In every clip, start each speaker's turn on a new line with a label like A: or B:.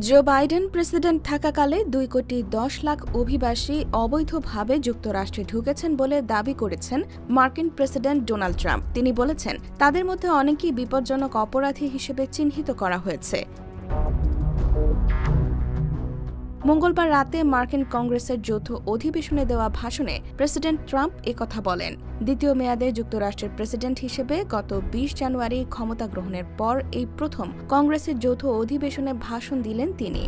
A: Joe Biden president থাকাকালে দুই কোটি দশ লাখ অভিবাসী অবৈধভাবে যুক্তরাষ্ট্রে ঢুকেছেন বলে দাবি করেছেন মার্কিন প্রেসিডেন্ট ডোনাল্ড ট্রাম্প। তিনি বলেছেন, তাদের মধ্যে অনেকেই বিপজ্জনক অপরাধী হিসেবে চিহ্নিত করা হয়েছে। মঙ্গলবার রাতে মার্কিন কংগ্রেসের যৌথ অধিবেশনে দেওয়া ভাষণে প্রেসিডেন্ট ট্রাম্প কথা বলেন। দ্বিতীয় মেয়াদে যুক্তরাষ্ট্রের প্রেসিডেন্ট হিসেবে গত বিশ জানুয়ারি ক্ষমতা গ্রহণের পর এই প্রথম কংগ্রেসের যৌথ অধিবেশনে ভাষণ দিলেন তিনি।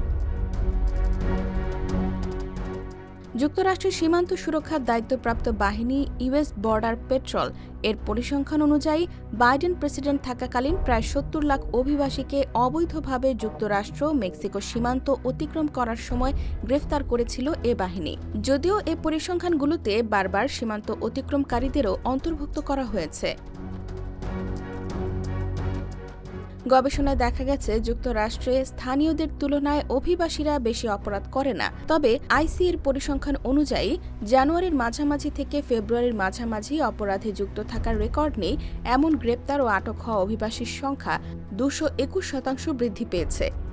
A: যুক্তরাষ্ট্রের সীমান্ত সুরক্ষার দায়িত্বপ্রাপ্ত বাহিনী ইউএস বর্ডার পেট্রোল এর পরিসংখ্যান অনুযায়ী বাইডেন প্রেসিডেন্ট থাকাকালীন প্রায় সত্তর লাখ অভিবাসীকে অবৈধভাবে যুক্তরাষ্ট্র মেক্সিকো সীমান্ত অতিক্রম করার সময় গ্রেফতার করেছিল এ বাহিনী। যদিও এ পরিসংখ্যানগুলোতে বারবার সীমান্ত অতিক্রমকারীদেরও অন্তর্ভুক্ত করা হয়েছে। গবেষণায় দেখা গেছে যুক্তরাষ্ট্রে স্থানীয়দের তুলনায় অভিবাসীরা বেশি অপরাধ করে না। তবে আইসিএর পরিসংখ্যান অনুযায়ী, জানুয়ারির মাঝামাঝি থেকে ফেব্রুয়ারির মাঝামাঝি অপরাধে যুক্ত থাকার রেকর্ড নেই, এমন গ্রেপ্তার ও আটক হওয়া অভিবাসীর সংখ্যা দুশো একুশ শতাংশ বৃদ্ধি পেয়েছে।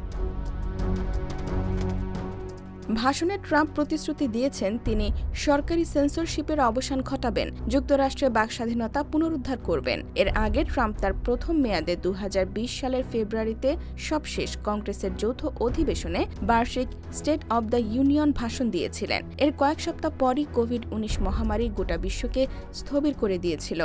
A: ভাষণে ট্রাম্প প্রতিশ্রুতি দিয়েছেন তিনি সরকারি সেন্সরশিপের অবসান ঘটাবেন যুক্তরাষ্ট্রে বাক স্বাধীনতা পুনরুদ্ধার করবেন। এর আগে ট্রাম্প তার প্রথম মেয়াদে দু হাজার বিশ সালের ফেব্রুয়ারিতে সবশেষ কংগ্রেসের যৌথ অধিবেশনে বার্ষিক স্টেট অব দ্য ইউনিয়ন ভাষণ দিয়েছিলেন। এর কয়েক সপ্তাহ পরই কোভিড উনিশ মহামারী গোটা বিশ্বকে স্থবির করে দিয়েছিল।